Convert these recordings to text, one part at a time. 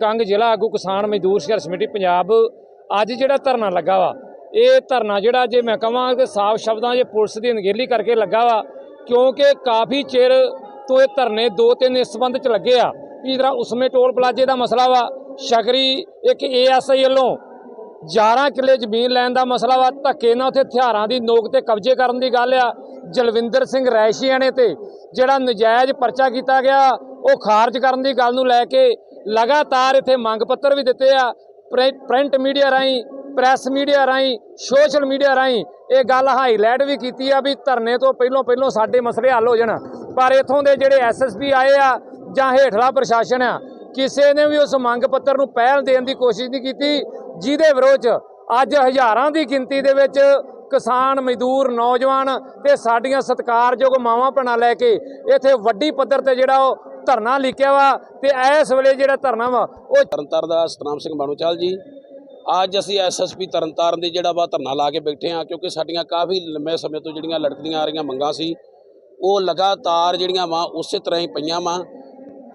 ਕੰਗ ਜ਼ਿਲ੍ਹਾ ਆਗੂ ਕਿਸਾਨ ਮਜ਼ਦੂਰ ਸੰਘਰਸ਼ ਕਮੇਟੀ ਪੰਜਾਬ ਅੱਜ ਜਿਹੜਾ ਧਰਨਾ ਲੱਗਾ ਵਾ, ਇਹ ਧਰਨਾ ਜਿਹੜਾ ਜੇ ਮੈਂ ਕਹਾਂ ਕਿ ਸਾਫ਼ ਸ਼ਬਦਾਂ 'ਚ ਪੁਲਿਸ ਦੀ ਅਣਗਹਿਲੀ ਕਰਕੇ ਲੱਗਾ ਵਾ, ਕਿਉਂਕਿ ਕਾਫੀ ਚਿਰ ਤੋਂ ਇਹ ਧਰਨੇ ਦੋ ਤਿੰਨ ਇਸ ਸੰਬੰਧ 'ਚ ਲੱਗੇ ਆ, ਵੀ ਜਿਹੜਾ ਉਸਮੇ ਟੋਲ ਪਲਾਜੇ ਦਾ ਮਸਲਾ ਵਾ ਸ਼ਕਰੀ ਇੱਕ ਏਐਸਆਈ ਵੱਲੋਂ 11 ਕਿੱਲੇ ਜ਼ਮੀਨ ਲੈਣ ਦਾ ਮਸਲਾ ਵਾ, ਧੱਕੇ ਨਾਲ ਉੱਥੇ ਹਥਿਆਰਾਂ ਦੀ ਨੋਕ ਤੇ ਕਬਜ਼ੇ ਕਰਨ ਦੀ ਗੱਲ ਆ, ਜਲਵਿੰਦਰ ਸਿੰਘ ਰੈਸ਼ੀਆਂ ਤੇ ਜਿਹੜਾ ਨਜਾਇਜ਼ ਪਰਚਾ ਕੀਤਾ ਗਿਆ, ਉਹ ਖਾਰਜ ਕਰਨ ਦੀ ਗੱਲ ਨੂੰ ਲੈ ਕੇ ਲਗਾਤਾਰ ਇੱਥੇ ਮੰਗ ਪੱਤਰ ਵੀ ਦਿੱਤੇ ਆ, ਪ੍ਰਿੰ- ਪ੍ਰਿੰਟ ਮੀਡੀਆ ਰਾਹੀਂ, ਪ੍ਰੈਸ ਮੀਡੀਆ ਰਾਹੀਂ, ਸੋਸ਼ਲ ਮੀਡੀਆ ਰਾਹੀਂ ਇਹ ਗੱਲ ਹਾਈਲਾਈਟ ਵੀ ਕੀਤੀ ਆ ਵੀ ਧਰਨੇ ਤੋਂ ਪਹਿਲਾਂ ਪਹਿਲਾਂ ਸਾਡੇ ਮਸਲੇ ਹੱਲ ਹੋ ਜਾਣ। ਪਰ ਇਥੋਂ ਦੇ ਜਿਹੜੇ ਐਸਐਸਪੀ ਆਏ ਆ ਜਾਂ ਹੇਠਲਾ ਪ੍ਰਸ਼ਾਸਨ ਆ, ਕਿਸੇ ਨੇ ਵੀ ਉਸ ਮੰਗ ਪੱਤਰ ਨੂੰ ਪਹਿਲ ਦੇਣ ਦੀ ਕੋਸ਼ਿਸ਼ ਨਹੀਂ ਕੀਤੀ, ਜਿਹਦੇ ਵਿਰੋਧ 'ਚ ਅੱਜ ਹਜ਼ਾਰਾਂ ਦੀ ਗਿਣਤੀ ਦੇ ਵਿੱਚ ਕਿਸਾਨ, ਮਜ਼ਦੂਰ, ਨੌਜਵਾਨ ਤੇ ਸਾਡੀਆਂ ਸਤਿਕਾਰਯੋਗ ਮਾਵਾਂ ਭੈਣਾਂ ਲੈ ਕੇ ਇੱਥੇ ਵੱਡੀ ਪੱਧਰ ਤੇ ਜਿਹੜਾ ਉਹ ਧਰਨਾ ਲਿਖਿਆ ਵਾ ਤੇ ਇਸ ਵੇਲੇ ਜਿਹੜਾ ਧਰਨਾ ਵਾ, ਉਹ ਤਰਨਤਾਰਨ ਦਾ ਸਤਨਾਮ ਸਿੰਘ ਬਾਣੂਚਾਲ ਜੀ, ਅੱਜ ਅਸੀਂ ਐਸਐਸਪੀ ਤਰਨਤਾਰਨ ਦੇ ਜਿਹੜਾ ਵਾ ਧਰਨਾ ਲਾ ਕੇ ਬੈਠੇ ਹਾਂ, ਕਿਉਂਕਿ ਸਾਡੀਆਂ ਕਾਫੀ ਲੰਮੇ ਸਮੇਂ ਤੋਂ ਜਿਹੜੀਆਂ ਲੜਕਦੀਆਂ ਆ ਰਹੀਆਂ ਮੰਗਾਂ ਸੀ, ਉਹ ਲਗਾਤਾਰ ਜਿਹੜੀਆਂ ਵਾ ਉਸੇ ਤਰ੍ਹਾਂ ਹੀ ਪਈਆਂ ਵਾ।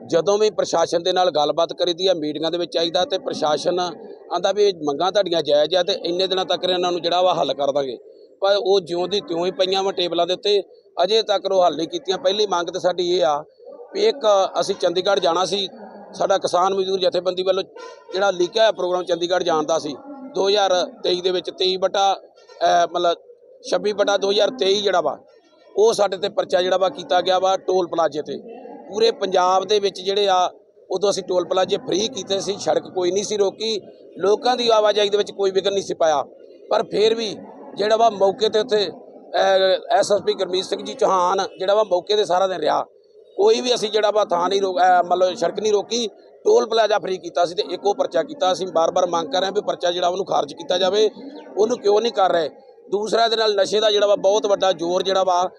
ਜਦੋਂ ਵੀ ਪ੍ਰਸ਼ਾਸਨ ਦੇ ਨਾਲ ਗੱਲਬਾਤ ਕਰੀਦੀ ਆ, ਮੀਟਿੰਗਾਂ ਦੇ ਵਿੱਚ ਆਈਦਾ ਤੇ ਪ੍ਰਸ਼ਾਸਨ ਆਂਦਾ ਵੀ ਇਹ ਮੰਗਾਂ ਤੁਹਾਡੀਆਂ ਜਾਇਜ਼ ਆ ਤੇ ਇੰਨੇ ਦਿਨਾਂ ਤੱਕ ਇਹਨਾਂ ਨੂੰ ਜਿਹੜਾ ਵਾ ਹੱਲ ਕਰ ਦਾਂਗੇ। ਪਰ ਉਹ ਜਿਉਂ ਦੀ ਤਿਉਂ ਹੀ ਪਈਆਂ ਵਾ ਟੇਬਲਾਂ ਦੇ ਉੱਤੇ, ਅਜੇ ਤੱਕ ਉਹ ਹੱਲ ਨਹੀਂ ਕੀਤੀਆਂ। ਪਹਿਲੀ ਮੰਗ ਤੇ ਸਾਡੀ ਇਹ ਆ ਵੀ ਇੱਕ ਅਸੀਂ ਚੰਡੀਗੜ੍ਹ ਜਾਣਾ ਸੀ, ਸਾਡਾ ਕਿਸਾਨ ਮਜ਼ਦੂਰ ਜਥੇਬੰਦੀ ਵੱਲੋਂ ਜਿਹੜਾ ਲਿਖਿਆ ਹੋਇਆ ਪ੍ਰੋਗਰਾਮ ਚੰਡੀਗੜ੍ਹ ਜਾਣ ਦਾ ਸੀ। 2023 ਦੇ ਵਿੱਚ 23 ਬਟਾ, ਅਹ, ਮਤਲਬ 26 ਬਟਾ 2023 ਜਿਹੜਾ ਵਾ, ਉਹ ਸਾਡੇ ਤੇ ਪਰਚਾ ਜਿਹੜਾ ਵਾ ਕੀਤਾ ਗਿਆ ਵਾ ਟੋਲ ਪਲਾਜੇ ਤੇ। ਪੂਰੇ ਪੰਜਾਬ ਦੇ ਵਿੱਚ ਜਿਹੜੇ ਆ, ਉਦੋਂ ਅਸੀਂ ਟੋਲ ਪਲਾਜੇ ਫ੍ਰੀ ਕੀਤੇ ਸੀ, ਸੜਕ ਕੋਈ ਨਹੀਂ ਸੀ ਰੋਕੀ, ਲੋਕਾਂ ਦੀ ਆਵਾਜਾਈ ਦੇ ਵਿੱਚ ਕੋਈ ਵਿਘਨ ਨਹੀਂ ਸੀ ਪਾਇਆ। ਪਰ ਫਿਰ ਵੀ ਜਿਹੜਾ ਵਾ ਮੌਕੇ ਤੇ ਉੱਥੇ ਐਸਐਸਪੀ ਗੁਰਮੀਤ ਸਿੰਘ ਜੀ ਚੌਹਾਨ ਜਿਹੜਾ ਵਾ ਮੌਕੇ ਤੇ ਸਾਰਾ ਦਿਨ ਰਿਹਾ। ਕੋਈ ਵੀ ਅਸੀਂ ਜਿਹੜਾ ਵਾ ਥਾਂ ਨਹੀਂ ਰੋਕ ਮਤਲਬ ਸੜਕ ਨਹੀਂ ਰੋਕੀ, ਟੋਲ ਪਲਾਜ਼ਾ ਫ੍ਰੀ ਕੀਤਾ ਸੀ ਤੇ ਇੱਕੋ ਪਰਚਾ ਕੀਤਾ, ਅਸੀਂ ਬਾਰ-ਬਾਰ ਮੰਗ ਕਰ ਰਹੇ ਹਾਂ ਵੀ ਪਰਚਾ ਜਿਹੜਾ ਉਹਨੂੰ ਖਾਰਜ ਕੀਤਾ ਜਾਵੇ, ਉਹਨੂੰ ਕਿਉਂ ਨਹੀਂ ਕਰ ਰਹੇ? ਦੂਸਰਾ ਦੇ ਨਾਲ ਨਸ਼ੇ ਦਾ ਜਿਹੜਾ ਵਾ ਬਹੁਤ ਵੱਡਾ ਜ਼ੋਰ ਜਿਹੜਾ ਵਾ,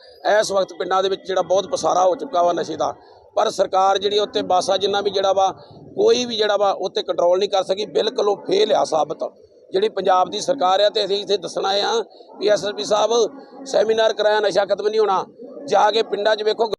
ਇਸ ਵਕਤ ਪਿੰਡਾਂ ਦੇ ਵਿੱਚ ਜਿਹੜਾ ਬਹੁਤ ਪਸਾਰਾ ਹੋ ਚੁੱਕਾ ਵਾ ਨਸ਼ੇ ਦਾ। ਪਰ ਸਰਕਾਰ ਜਿਹੜੀ ਉੱਤੇ ਬਾਸਾ ਜਿੰਨਾ ਵੀ ਜਿਹੜਾ ਵਾ, ਕੋਈ ਵੀ ਜਿਹੜਾ ਵਾ ਉੱਤੇ ਕੰਟਰੋਲ ਨਹੀਂ ਕਰ ਸਕੀ, ਬਿਲਕੁਲ ਉਹ ਫੇਲ ਆ ਸਾਬਤ। ਜਿਹੜੀ ਪੰਜਾਬ ਦੀ ਸਰਕਾਰ ਆ ਤੇ ਅਸੀਂ ਇੱਥੇ ਦੱਸਣਾ ਆ ਵੀ ਐਸਐਸਪੀ ਸਾਹਿਬ ਸੈਮੀਨਾਰ ਕਰਾਇਆ, ਨਸ਼ਾ ਖਤਮ ਨਹੀਂ ਹੋਣਾ। ਜਾ ਕੇ ਪਿੰਡਾਂ 'ਚ ਵੇਖੋ